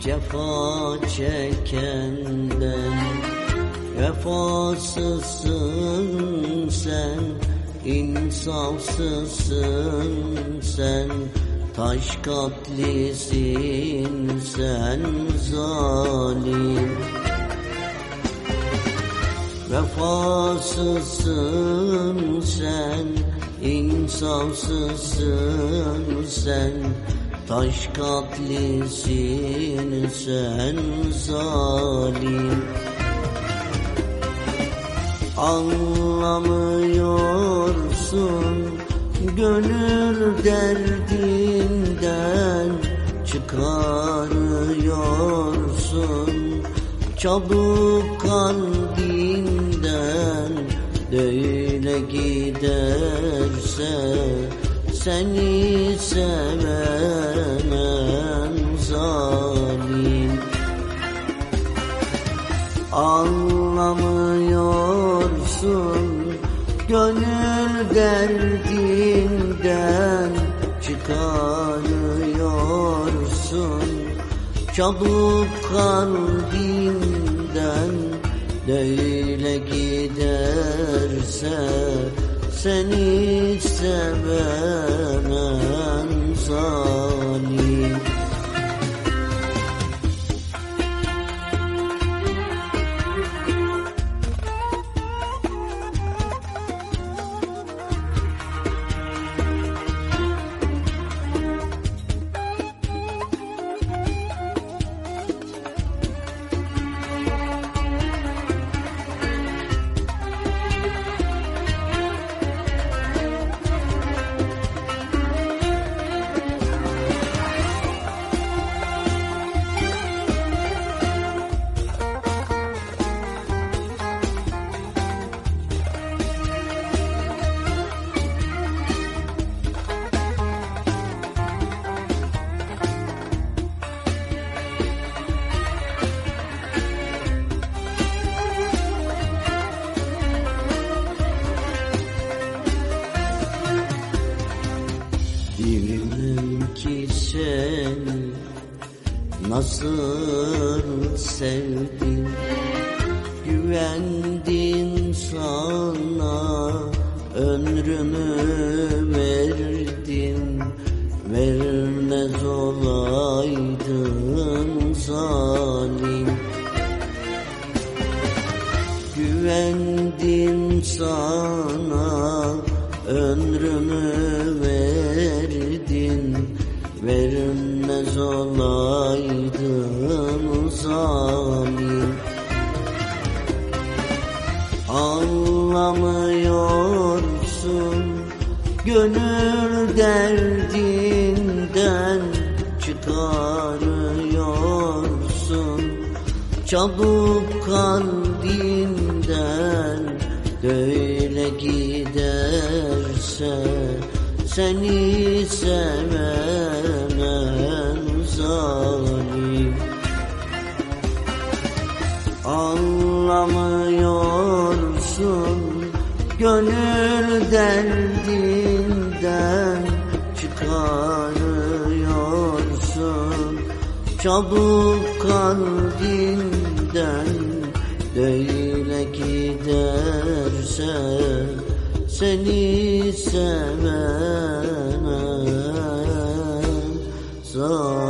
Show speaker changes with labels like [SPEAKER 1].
[SPEAKER 1] cefa çekenden Vefasızsın sen, insafsızsın sen. Taş katlisin sen zalim. Vefasızsın sen, insafsızsın sen Taş katlisin sen zalim. Anlamıyorsun gönül derdinden Çıkarıyorsun. Çabuk kalbinden Böyle giderse seni sevenen Anlamıyorsun. Gönül derdinden Çıkarıyorsun. Çabuk kalbinden Böyle giderse seni sevenen zalim nasıl sevdin Güvendin sana ömrümü verdin Vermez olaydın zalim. Güvendim sana ömrümü verdin Verilmez olaydın Anlamıyorsun. Gönül derdinden çıkarıyorsun. Çabuk kalbinden böyle giderse Seni sevenen zalim Anlamıyorsun gönül derdinden çıkarıyorsun. Çabuk kalbinden böyle giderse Seni sevenen zalim